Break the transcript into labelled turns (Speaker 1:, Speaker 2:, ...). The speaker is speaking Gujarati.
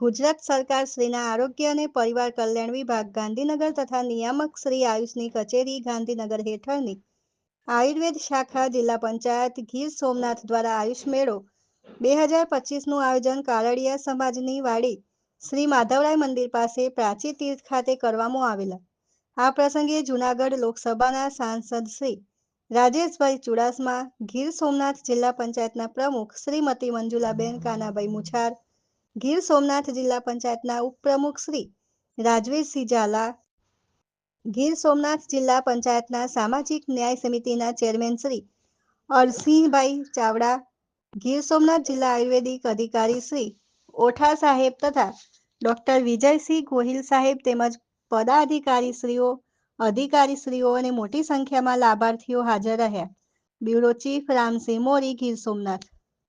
Speaker 1: ગુજરાત સરકાર શ્રીના આરોગ્ય અને પરિવાર કલ્યાણ વિભાગ, ગાંધીનગર તથા નિયામક શ્રી આયુષની કચેરી ગાંધીનગર હેઠળની આયુર્વેદ શાખા જિલ્લા પંચાયત ગીર સોમનાથ દ્વારા આયુષ મેળો બે હજાર પચીસનું આયોજન કારડિયા સમાજની વાડી શ્રી માધવરાય મંદિર પાસે પ્રાચી તીર્થ ખાતે કરવામાં આવેલા. આ પ્રસંગે જૂનાગઢ લોકસભાના સાંસદ શ્રી રાજેશભાઈ ચુડાસમા, ગીર સોમનાથ જિલ્લા પંચાયતના પ્રમુખ શ્રીમતી મંજુલાબેન કાનાભાઈ મુછાર ગીર સોમનાથ જિલ્લા પંચાયતના ઉપપ્રમુખ શ્રી રાજવીરસિંહ ઝાલા ગીર સોમનાથ જિલ્લા પંચાયતના સામાજિક ન્યાય સમિતિના ચેરમેન શ્રી અરસિંહભાઈ ચાવડા, ગીર સોમનાથ જિલ્લા આયુર્વેદિક અધિકારી શ્રી ઓઠા સાહેબ તથા ડોક્ટર વિજયસિંહ ગોહિલ સાહેબ તેમજ પદાધિકારીશ્રીઓ, અધિકારીશ્રીઓ અને મોટી સંખ્યામાં લાભાર્થીઓ હાજર રહ્યા. Bureau chief Ramsinh Mori, Gir Somnath.